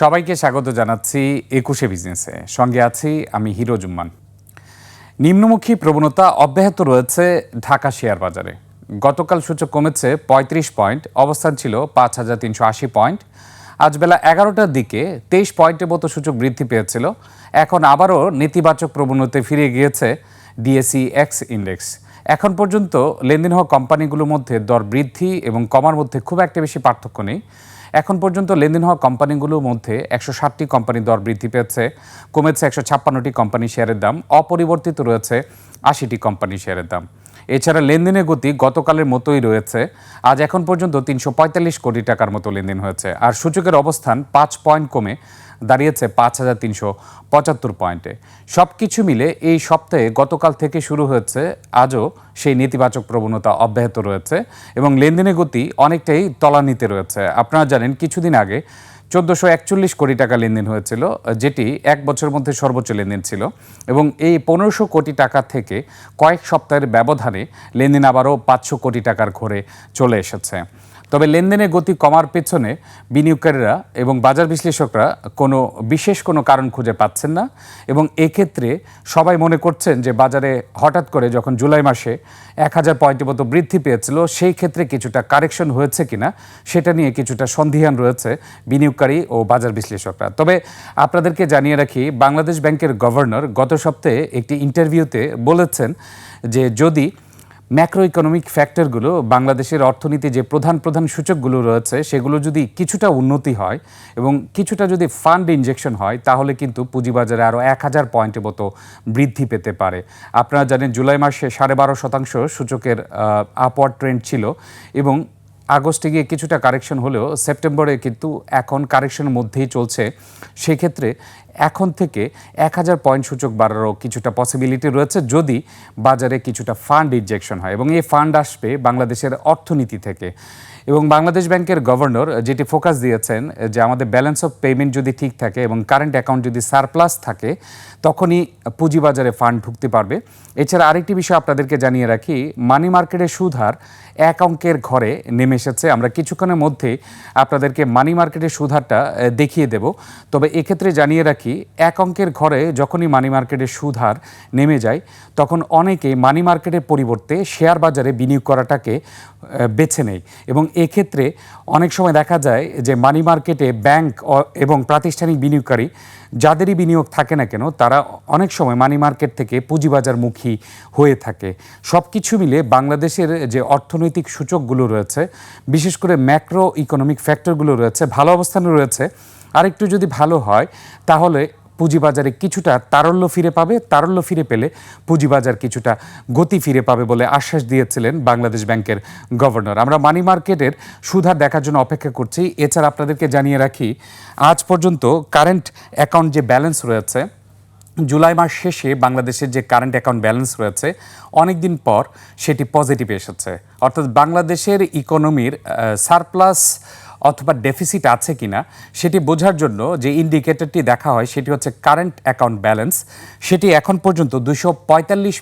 সবাইকে স্বাগত জানাচ্ছি একুশে বিজনেসে। সঙ্গে আছি আমি হিরো জুম্মান। নিম্নমুখী প্রবণতা অব্যাহত রয়েছে ঢাকা শেয়ার বাজারে। গতকাল সূচক কমেছে পঁয়ত্রিশ পয়েন্ট, অবস্থান ছিল পাঁচ হাজার তিনশো আশি পয়েন্ট। আজ বেলা এগারোটার দিকে তেইশ পয়েন্টের মতো সূচক বৃদ্ধি পেয়েছিল। এখন আবারও নেতিবাচক প্রবণতায় ফিরে গিয়েছে ডিএসই এক্স ইন্ডেক্স। এখন পর্যন্ত লেনদেন হওয়া কোম্পানিগুলোর মধ্যে দর বৃদ্ধি এবং কমার মধ্যে খুব একটা বেশি পার্থক্য নেই। এখন পর্যন্ত লেনদেন হওয়া কোম্পানিগুলোর মধ্যে একশো ষাটটি কোম্পানির দর বৃদ্ধি পেয়েছে, কমেছে একশো ছাপ্পান্নটি কোম্পানি শেয়ারের দাম, অপরিবর্তিত রয়েছে আশিটি কোম্পানি শেয়ারের দাম। এছাড়া লেনদেনের গতি গতকালের মতোই রয়েছে, আজ এখন পর্যন্ত তিনশো পঁয়তাল্লিশ কোটি টাকার মতো লেনদেন হয়েছে। আর সূচকের অবস্থান পাঁচ পয়েন্ট কমে দাঁড়িয়েছে পাঁচ হাজার তিনশো পঁচাত্তর পয়েন্টে। সব কিছু মিলে এই সপ্তাহে গতকাল থেকে শুরু হয়েছে, আজও সেই নেতিবাচক প্রবণতা অব্যাহত রয়েছে এবং লেনদেনের গতি অনেকটাই তলানিতে রয়েছে। আপনারা জানেন, কিছুদিন আগে চোদ্দোশো একচল্লিশ কোটি টাকা লেনদেন হয়েছিল, যেটি এক বছরের মধ্যে সর্বোচ্চ লেনদেন ছিল এবং এই পনেরোশো কোটি টাকা থেকে কয়েক সপ্তাহের ব্যবধানে লেনদেন আবারও পাঁচশো কোটি টাকার ঘরে চলে এসেছে। তবে লেনদেনের গতি কমার পেছনে বিনিয়োগকারীরা এবং বাজার বিশ্লেষকরা কোনো বিশেষ কোনো কারণ খুঁজে পাচ্ছেন না এবং এক্ষেত্রে সবাই মনে করছেন যে বাজারে হঠাৎ করে যখন জুলাই মাসে এক হাজার পয়েন্টের মতো বৃদ্ধি পেয়েছিল, সেই ক্ষেত্রে কিছুটা কারেকশন হয়েছে কিনা সেটা নিয়ে কিছুটা সন্দিহান রয়েছে বিনিয়োগকারী ও বাজার বিশ্লেষকরা। তবে আপনাদেরকে জানিয়ে রাখি, বাংলাদেশ ব্যাংকের গভর্নর গত সপ্তাহে একটি ইন্টারভিউতে বলেছেন যে যদি ম্যাক্রো ইকোনমিক ফ্যাক্টরগুলো বাংলাদেশের অর্থনীতি যে প্রধান প্রধান সূচকগুলো রয়েছে, সেগুলো যদি কিছুটা উন্নতি হয় এবং কিছুটা যদি ফান্ড ইনজেকশন হয়, তাহলে কিন্তু পুঁজিবাজারে আরও এক হাজার পয়েন্টের মতো বৃদ্ধি পেতে পারে। আপনারা জানেন, জুলাই মাসে সাড়ে বারো শতাংশ সূচকের আপওয়ার্ড ট্রেন্ড ছিল এবং আগস্টে গিয়ে কিছুটা কারেকশন হলেও সেপ্টেম্বরে কিন্তু এখন কারেকশনের মধ্যেই চলছে। সেক্ষেত্রে এখন থেকে এক হাজার পয়েন্ট সূচক বাড়ারও কিছুটা পসিবিলিটি রয়েছে যদি বাজারে কিছুটা ফান্ড ইনজেকশন হয় এবং এই ফান্ড আসবে বাংলাদেশের অর্থনীতি থেকে। এবং বাংলাদেশ ব্যাংকের গভর্নর যেটি ফোকাস দিয়েছেন যে আমাদের ব্যালেন্স অফ পেমেন্ট যদি ঠিক থাকে এবং কারেন্ট অ্যাকাউন্ট যদি সারপ্লাস থাকে, তখনই পুঁজিবাজারে ফান্ড ঢুকতে পারবে। এছাড়া আরেকটি বিষয় আপনাদেরকে জানিয়ে রাখি মানি মার্কেটের সুদ হার এক অঙ্কের ঘরে নেমে এসেছে। আমরা কিছুক্ষণের মধ্যে আপনাদেরকে মানি মার্কেটের সুদহারটা দেখিয়ে দেব। তবে এক্ষেত্রে জানিয়ে রাখি, এক অঙ্কের ঘরে যখনই মানি মার্কেটের সুদহার নেমে যায়, তখন অনেকে মানি মার্কেটের পরিবর্তে শেয়ার বাজারে বিনিয়োগ করাটাকে বেছে নেয়। এবং এক্ষেত্রে অনেক সময় দেখা যায় যে মানি মার্কেটে ব্যাংক এবং প্রাতিষ্ঠানিক বিনিয়োগকারী যাদেরই বিনিয়োগ থাকে না কেন, তারা অনেক সময় মানি মার্কেট থেকে পুঁজিবাজারমুখী হয়ে থাকে। সব কিছু মিলে বাংলাদেশের যে অর্থনৈতিক সূচকগুলো রয়েছে, বিশেষ করে ম্যাক্রো ইকোনমিক ফ্যাক্টরগুলো রয়েছে, ভালো অবস্থানে রয়েছে। আরেকটু যদি ভালো হয়, তাহলে পুঁজিবাজারে কিছুটা তারল্য ফিরে পাবে, তারল্য ফিরে পেলে পুঁজিবাজার কিছুটা গতি ফিরে পাবে বলে আশ্বাস দিয়েছিলেন বাংলাদেশ ব্যাংকের গভর্নর। আমরা মানি মার্কেটের সুধার দেখার জন্য অপেক্ষা করছি। এছাড়া আপনাদেরকে জানিয়ে রাখি, আজ পর্যন্ত কারেন্ট অ্যাকাউন্ট যে ব্যালেন্স রয়েছে, জুলাই মাস শেষে বাংলাদেশের যে কারেন্ট অ্যাকাউন্ট ব্যালেন্স রয়েছে অনেক দিন পর সেটি পজিটিভ এসেছে। অর্থাৎ বাংলাদেশের ইকোনমির সারপ্লাস অথবা ডেফিসিট আছে কিনা, সেটি বোঝার জন্য যে ইন্ডিকেটরটি দেখা হয়, সেটি হচ্ছে কারেন্ট অ্যাকাউন্ট ব্যালেন্স সেটি এখন পর্যন্ত দুশো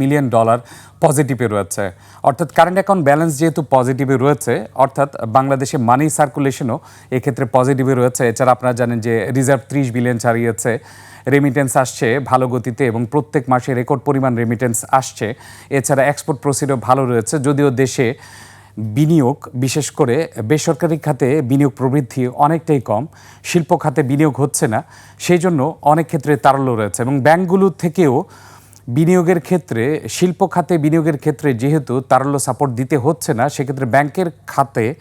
মিলিয়ন ডলার পজিটিভে রয়েছে। অর্থাৎ কারেন্ট অ্যাকাউন্ট ব্যালেন্স যেহেতু পজিটিভে রয়েছে, অর্থাৎ বাংলাদেশে মানি সার্কুলেশনও এক্ষেত্রে পজিটিভে রয়েছে। এছাড়া আপনারা জানেন যে রিজার্ভ ত্রিশ বিলিয়ন ছাড়িয়েছে রেমিটেন্স আসছে ভালো গতিতে এবং প্রত্যেক মাসে রেকর্ড পরিমাণ রেমিটেন্স আসছে। এছাড়া এক্সপোর্ট প্রসিডও ভালো রয়েছে, যদিও দেশে বিনিয়োগ, বিশেষ করে বেসরকারি খাতে বিনিয়োগ প্রবৃদ্ধি অনেকটাই কম, শিল্প খাতে বিনিয়োগ হচ্ছে না, সেই জন্য অনেক ক্ষেত্রে তারল্য রয়েছে এবং ব্যাংকগুলো থেকেও বিনিয়োগের ক্ষেত্রে, শিল্প খাতে বিনিয়োগের ক্ষেত্রে যেহেতু তারল্য সাপোর্ট দিতে হচ্ছে না, সেক্ষেত্রে ব্যাংকের খাতে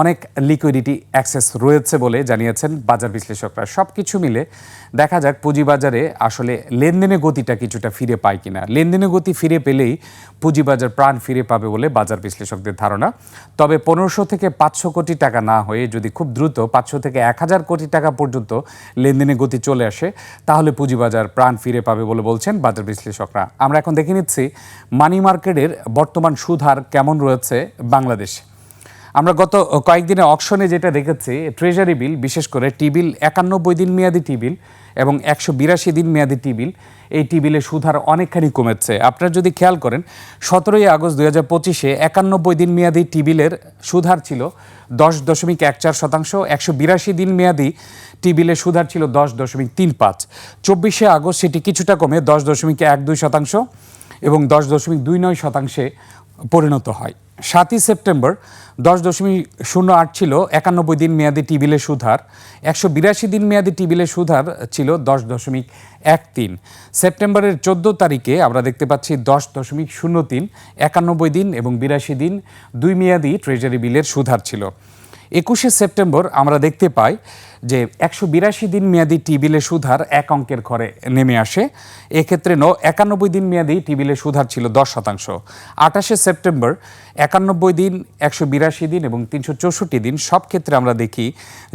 অনেক লিকুইডিটি অ্যাক্সেস রয়েছে বলে জানিয়েছেন বাজার বিশ্লেষকরা। সব কিছু মিলে দেখা যাক পুঁজিবাজারে আসলে লেনদেনের গতিটা কিছুটা ফিরে পায় কিনা। লেনদেনের গতি ফিরে পেলেই পুঁজিবাজার প্রাণ ফিরে পাবে বলে বাজার বিশ্লেষকদের ধারণা। তবে পনেরোশো থেকে পাঁচশো কোটি টাকা না হয়ে যদি খুব দ্রুত পাঁচশো থেকে এক হাজার কোটি টাকা পর্যন্ত লেনদেনের গতি চলে আসে, তাহলে পুঁজিবাজার প্রাণ ফিরে পাবে বলে বলছেন বাজার বিশ্লেষকরা। আমরা এখন দেখে নিচ্ছি মানি মার্কেটের বর্তমান সুধার কেমন রয়েছে বাংলাদেশে। আমরা গত কয়েকদিনে অকশনে যেটা দেখেছি ট্রেজারি বিল বিশেষ করে টিবিল একানব্বই দিন মেয়াদি টিবিল এবং একশো বিরাশি দিন মেয়াদি টিবিল এই টিবিলে সুধার অনেকখানি কমেছে। আপনারা যদি খেয়াল করেন, সতেরোই আগস্ট দুই হাজার পঁচিশে একানব্বই দিন মেয়াদি টিবিলের সুধার ছিল দশ দশমিক এক চার শতাংশ, একশো বিরাশি দিন মেয়াদি টিবিলের সুধার ছিল দশ দশমিক তিন পাঁচ। চব্বিশে আগস্ট সেটি কিছুটা কমে দশ দশমিক এক দুই শতাংশ এবং দশ দশমিক দুই নয় শতাংশে পরিণত হয়। সাতই সেপ্টেম্বর দশ দশমিক শূন্য আট ছিল একানব্বই দিন মেয়াদি টিবিলের সুধার, একশো বিরাশি দিন মেয়াদি টিবিলের সুধার ছিল দশ দশমিক এক তিন। সেপ্টেম্বরের চোদ্দ তারিখে আমরা দেখতে পাচ্ছি দশ দশমিক শূন্য তিন, একানব্বই দিন এবং বিরাশি দিন দুই মেয়াদি ট্রেজারি বিলের সুধার ছিল। একুশে সেপ্টেম্বর আমরা দেখতে পাই যে একশো বিরাশি দিন মেয়াদি টিবিলে সুধার এক অঙ্কের ঘরে নেমে আসে। এক্ষেত্রে ন একানব্বই দিন মেয়াদি টিবিলে সুধার ছিল দশ শতাংশ। আঠাশে সেপ্টেম্বর একানব্বই দিন, একশো বিরাশি দিন এবং তিনশো চৌষট্টি দিন সব ক্ষেত্রে আমরা দেখি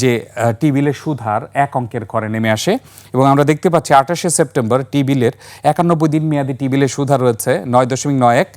যে টিবিলে সুধার এক অঙ্কের ঘরে নেমে আসে এবং আমরা দেখতে পাচ্ছি আঠাশে সেপ্টেম্বর টিবিলের একানব্বই দিন মেয়াদি টিবিলের সুধার রয়েছে নয় দশমিক নয় এক,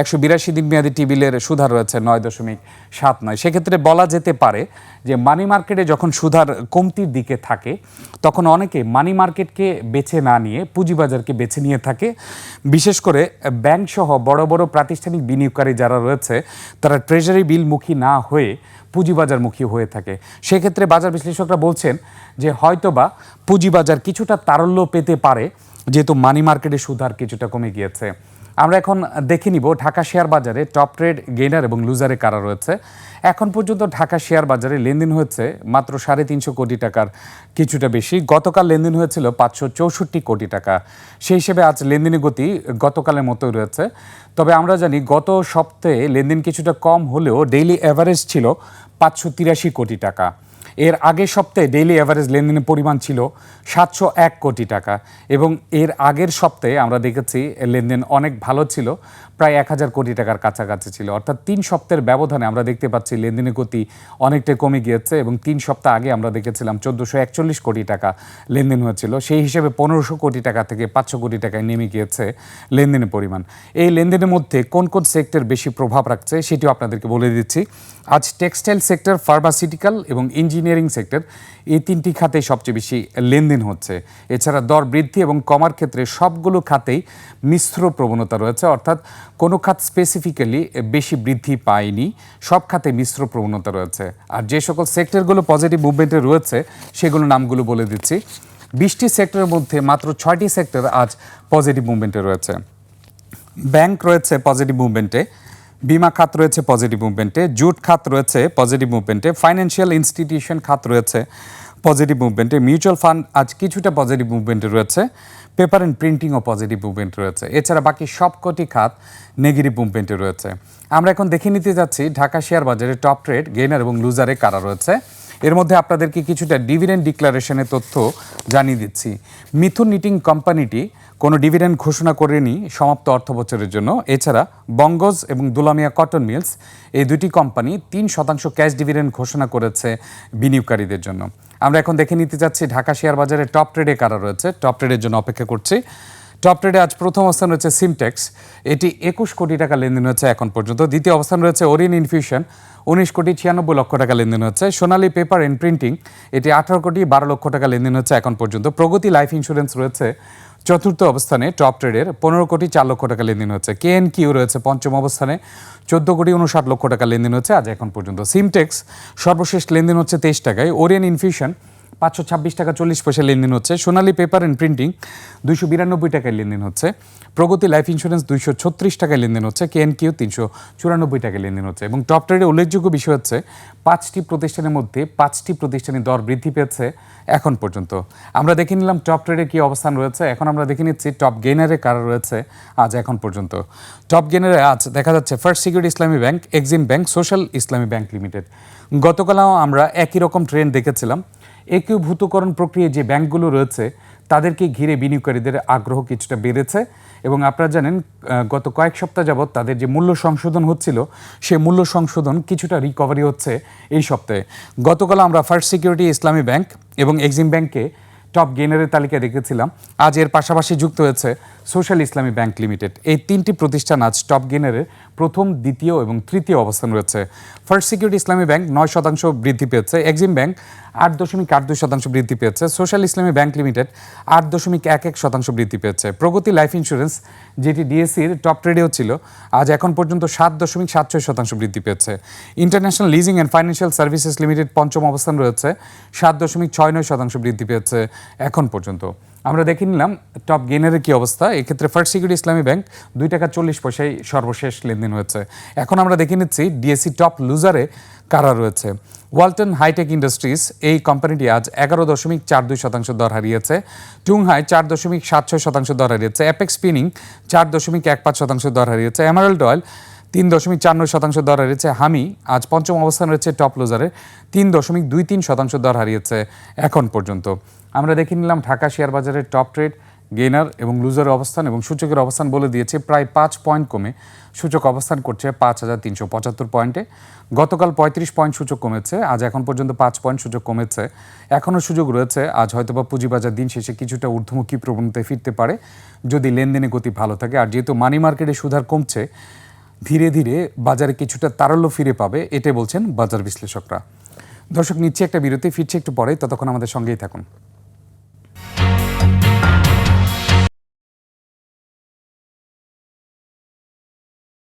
একশো বিরাশি দিন মেয়াদি টিবিলের সুধার রয়েছে নয় দশমিক সাত নয়। সেক্ষেত্রে বলা যেতে পারে যে মানি মার্কেটে যখন সুধার কমতির দিকে থাকে, তখন অনেকে মানি মার্কেটকে বেছে না নিয়ে, পুঁজিবাজারকে বেছে নিয়ে থাকে। বিশেষ করে ব্যাংক সহ বড় বড় প্রাতিষ্ঠানিক বিনিয়োগকারী যারা রয়েছে, তারা ট্রেজারি বিলমুখী না হয়ে পুঁজিবাজারমুখী হয়ে থাকে। সেক্ষেত্রে বাজার বিশ্লেষকরা বলছেন যে হয়তোবা পুঁজিবাজার কিছুটা তারল্য পেতে পারে, যেহেতু মানি মার্কেটে সুধার কিছুটা কমে গিয়েছে। আমরা এখন দেখে নিব ঢাকা শেয়ার বাজারে টপ ট্রেড গেইনার এবং লুজারে কারা রয়েছে। এখন পর্যন্ত ঢাকা শেয়ার বাজারে লেনদেন হয়েছে মাত্র সাড়ে তিনশো কোটি টাকার কিছুটা বেশি। গতকাল লেনদেন হয়েছিল পাঁচশো চৌষট্টি কোটি টাকা। সেই হিসেবে আজ লেনদেনের গতি গতকালের মতোই রয়েছে। তবে আমরা জানি গত সপ্তাহে লেনদেন কিছুটা কম হলেও ডেইলি অ্যাভারেজ ছিল পাঁচশো তিরাশি কোটি টাকা। এর আগের সপ্তাহে ডেইলি অ্যাভারেজ লেনদেনের পরিমাণ ছিল সাতশো এক কোটি টাকা এবং এর আগের সপ্তাহে আমরা দেখেছি লেনদেন অনেক ভালো ছিল প্রায় এক হাজার কোটি টাকার কাছাকাছি ছিল। অর্থাৎ তিন সপ্তাহের ব্যবধানে আমরা দেখতে পাচ্ছি লেনদেনের গতি অনেকটাই কমে গিয়েছে এবং তিন সপ্তাহ আগে আমরা দেখেছিলাম চোদ্দোশো একচল্লিশ কোটি টাকা লেনদেন হয়েছিল। সেই হিসেবে পনেরোশো কোটি টাকা থেকে পাঁচশো কোটি টাকায় নেমে গিয়েছে লেনদেনের পরিমাণ। এই লেনদেনের মধ্যে কোন কোন সেক্টর বেশি প্রভাব রাখছে সেটিও আপনাদেরকে বলে দিচ্ছি। আজ টেক্সটাইল সেক্টর, ফার্মাসিউটিক্যাল এবং ইঞ্জিনিয়ারিং সেক্টর এই তিনটি খাতে সবচেয়ে বেশি লেনদেন হচ্ছে। এছাড়া দর বৃদ্ধি এবং কমার ক্ষেত্রে সবগুলো খাতেই মিশ্র প্রবণতা রয়েছে। অর্থাৎ কোনো খাত স্পেসিফিক্যালি বেশি বৃদ্ধি পায়নি, সব খাতে মিশ্র প্রবণতা রয়েছে। আর যে সকল সেক্টরগুলো পজিটিভ মুভমেন্টে রয়েছে, সেগুলো নামগুলো বলে দিচ্ছি। বিশটি সেক্টরের মধ্যে মাত্র ছয়টি সেক্টর আজ পজিটিভ মুভমেন্টে রয়েছে। ব্যাংক রয়েছে পজিটিভ মুভমেন্টে বিমা খাত রয়েছে পজিটিভ মুভমেন্টে জুট খাত রয়েছে পজিটিভ মুভমেন্টে ফাইন্যান্সিয়াল ইনস্টিটিউশন খাত রয়েছে পজিটিভ মুভমেন্টে মিউচুয়াল ফান্ড আজ কিছুটা পজিটিভ মুভমেন্টে রয়েছে। পেপার অ্যান্ড প্রিন্টিংও পজিটিভ মুভমেন্ট রয়েছে। এছাড়া বাকি সবকটি খাত নেগেটিভ মুভমেন্টে রয়েছে। আমরা এখন দেখে নিতে যাচ্ছি ঢাকা শেয়ার বাজারে টপ ট্রেড গেইনার এবং লুজারে কারা রয়েছে। এর মধ্যে আপনাদেরকে কিছুটা ডিভিডেন্ড ডিক্লারেশনের তথ্য জানিয়ে দিচ্ছি। মিথুন নিটিং কোম্পানিটি কোনো ডিভিডেন্ড ঘোষণা করেনি সমাপ্ত অর্থ বছরের জন্য। এছাড়া বঙ্গজ এবং দুলামিয়া কটন মিলস এই দুটি কোম্পানি তিন শতাংশ ক্যাশ ডিভিডেন্ড ঘোষণা করেছে বিনিয়োগকারীদের জন্য। আমরা এখন দেখে নিতে চাচ্ছি ঢাকা শেয়ার বাজারে টপ ট্রেডে কারা রয়েছে। টপ ট্রেডের জন্য অপেক্ষা করছি। টপ ট্রেডে আজ প্রথম অবস্থান রয়েছে সিমটেক্স এটি একুশ কোটি টাকা লেনদেন হচ্ছে এখন পর্যন্ত। দ্বিতীয় অবস্থান রয়েছে ওরিয়ন ইনফিউশন উনিশ কোটি ছিয়ানব্বই লক্ষ টাকা লেনদেন হচ্ছে। সোনালী পেপার অ্যান্ড প্রিন্টিং এটি আঠারো কোটি বারো লক্ষ টাকা লেনদেন হচ্ছে এখন পর্যন্ত। প্রগতি লাইফ ইন্স্যুরেন্স রয়েছে চতুর্থ অবস্থানে টপ ট্রেডের পনেরো কোটি চার লক্ষ টাকা লেনদেন হচ্ছে। কে এন কিউ রয়েছে পঞ্চম অবস্থানে। চোদ্দ কোটি উনষাট লক্ষ টাকা লেনদেন হচ্ছে আজ এখন পর্যন্ত। সিমটেক্স সর্বশেষ লেনদেন হচ্ছে তেইশ টাকায়। ওরিয়ন ইনফিউশন পাঁচশো ছাব্বিশ টাকা চল্লিশ পয়সা লেনদেন হচ্ছে। সোনালী পেপার অ্যান্ড প্রিন্টিং দুইশো বিরানব্বই টাকায় লেনদেন হচ্ছে। প্রগতি লাইফ ইন্স্যুরেন্স দুইশো ছত্রিশ টাকায় লেনদেন হচ্ছে। কে এন কিউ তিনশো চুরানব্বই টাকায় লেনদেন হচ্ছে। এবং টপ ট্রেডে উল্লেখযোগ্য বিষয় হচ্ছে, পাঁচটি প্রতিষ্ঠানের মধ্যে পাঁচটি প্রতিষ্ঠানের দর বৃদ্ধি পেয়েছে এখন পর্যন্ত। আমরা দেখে নিলাম টপ ট্রেডে কী অবস্থান রয়েছে। এখন আমরা দেখে নিচ্ছি টপ গেনারে কারা রয়েছে আজ এখন পর্যন্ত। টপ গেনারে আজ দেখা যাচ্ছে First Security Islami Bank Exim Bank Social Islami Bank Limited গতকালও আমরা একই রকম ট্রেন্ড দেখেছিলাম। একীভূতকরণ প্রক্রিয়ায় যে ব্যাংকগুলো রয়েছে, তাদেরকে ঘিরে বিনিয়োগকারীদের আগ্রহ কিছুটা বেড়েছে। এবং আপনারা জানেন গত কয়েক সপ্তাহ যাবৎ তাদের যে মূল্য সংশোধন হচ্ছিল, সে মূল্য সংশোধন কিছুটা রিকভারি হচ্ছে এই সপ্তাহে। গতকাল আমরা ফার্স্ট সিকিউরিটি ইসলামী ব্যাংক এবং এক্সিম ব্যাংকে টপ গেনারের তালিকায় দেখেছিলাম। আজ এর পাশাপাশি যুক্ত হয়েছে সোশ্যাল ইসলামী ব্যাংক লিমিটেড এই তিনটি প্রতিষ্ঠান আজ টপ গেনারের প্রথম, দ্বিতীয় এবং তৃতীয় অবস্থান রয়েছে। ফার্স্ট সিকিউরিটি ইসলামী ব্যাংক নয় শতাংশ বৃদ্ধি পেয়েছে। এক্সিম ব্যাংক আট দশমিক আট দুই শতাংশ বৃদ্ধি পেয়েছে। সোশ্যাল ইসলামী ব্যাংক লিমিটেড আট দশমিক এক এক শতাংশ বৃদ্ধি পেয়েছে। প্রগতি লাইফ ইন্স্যুরেন্স যেটি ডিএসসির টপ ট্রেডেও ছিল, আজ এখন পর্যন্ত সাত দশমিক সাত ছয় শতাংশ বৃদ্ধি পেয়েছে। International Leasing and Financial Services Limited পঞ্চম অবস্থান রয়েছে, সাত দশমিক ছয় নয় শতাংশ বৃদ্ধি পেয়েছে এখন পর্যন্ত। আমরা দেখে নিলাম টপ গেনারের কি অবস্থা? এক্ষেত্রে ফার্স্ট সিকিউরিটি ইসলামী ব্যাংক দুই টাকা চল্লিশ পয়সায় সর্বশেষ লেনদেন হয়েছে। এখন আমরা দেখে নিচ্ছি ডিএসসি টপ লুজারে কারা রয়েছে? ওয়ালটন হাইটেক ইন্ডাস্ট্রিজ এই কোম্পানিটি আজ এগারো দশমিক চার দুই শতাংশ দর হারিয়েছে। টুংহাই চার দশমিক সাত ছয় শতাংশ দর হারিয়েছে। অ্যাপেক্স স্পিনিং চার দশমিক এক পাঁচ শতাংশ দর হারিয়েছে। এমারেল্ড অয়েল তিন দশমিক চার নয় শতাংশ দর হারিয়েছে হামি। আজ পঞ্চম অবস্থান রয়েছে টপ লোজারে তিন দশমিক দুই তিন শতাংশ দর হারিয়েছে এখন পর্যন্ত। আমরা দেখে নিলাম ঢাকা শেয়ার বাজারের টপ ট্রেড গেনার এবং লুজারের অবস্থান এবং সূচকের অবস্থান বলে দিয়েছে প্রায় পাঁচ পয়েন্ট কমে। সূচক অবস্থান করছে পাঁচ হাজার তিনশো পঁচাত্তর পয়েন্টে। গতকাল পঁয়ত্রিশ পয়েন্ট সূচক কমেছে, আজ এখন পর্যন্ত পাঁচ পয়েন্ট সূচক কমেছে। এখনও সুযোগ রয়েছে, আজ হয়তোবা পুঁজিবাজার দিন শেষে কিছুটা ঊর্ধ্বমুখী প্রবণতায় ফিরতে পারে। যদি লেনদেনে গতি ভালো থাকে, আর যেহেতু মানি মার্কেটে সুধার কমছে ধীরে ধীরে বাজারে কিছুটা তারল্য ফিরে পাবে, এটাই বলছেন বাজার বিশ্লেষকরা। দর্শক, নিচ্ছে একটা বিরতি, ফিরছে একটু পরে, ততক্ষণ আমাদের সঙ্গেই থাকুন।